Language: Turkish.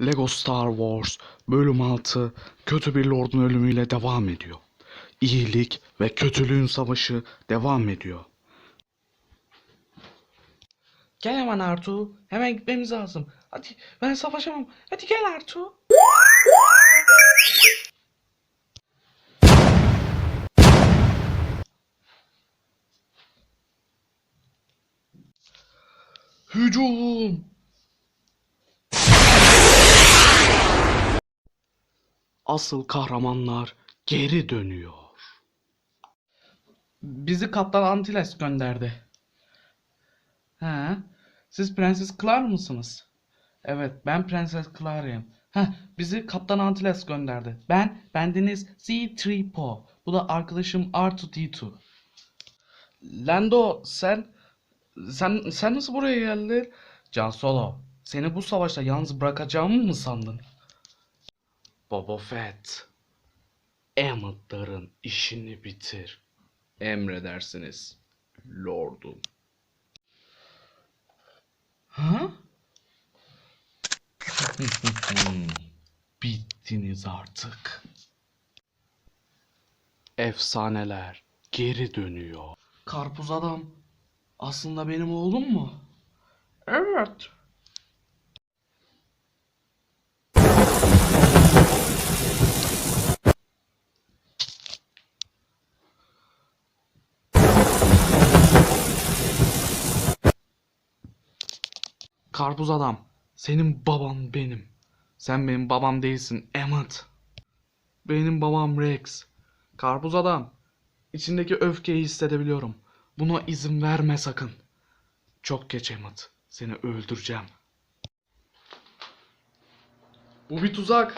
Lego Star Wars bölüm 6 kötü bir lordun ölümüyle devam ediyor. İyilik ve kötülüğün savaşı devam ediyor. Gel hemen Artu. Hemen gitmemiz lazım. Hadi ben savaşamam. Hadi gel Artu. Hücum! Asıl kahramanlar geri dönüyor. Bizi Kaptan Antilles gönderdi. He, siz Prenses Clara mısınız? Evet, ben Prenses Clara'yım. Heh, bizi Kaptan Antilles gönderdi. Ben, bendeniz Z-3PO. Bu da arkadaşım R2-D2. Lando, sen, sen, sen nasıl buraya geldin? Can Solo, seni bu savaşta yalnız bırakacağımı mı sandın? Boba Fett, Emmett'ların işini bitir. Emredersiniz, lordum. Ha? Bittiniz artık. Efsaneler geri dönüyor. Karpuz adam aslında benim oğlum mu? Evet. Karpuz adam, senin baban benim. Sen benim babam değilsin, Emmett. Benim babam Rex. Karpuz adam, içindeki öfkeyi hissedebiliyorum. Buna izin verme sakın. Çok geç Emmett. Seni öldüreceğim. Bu bir tuzak.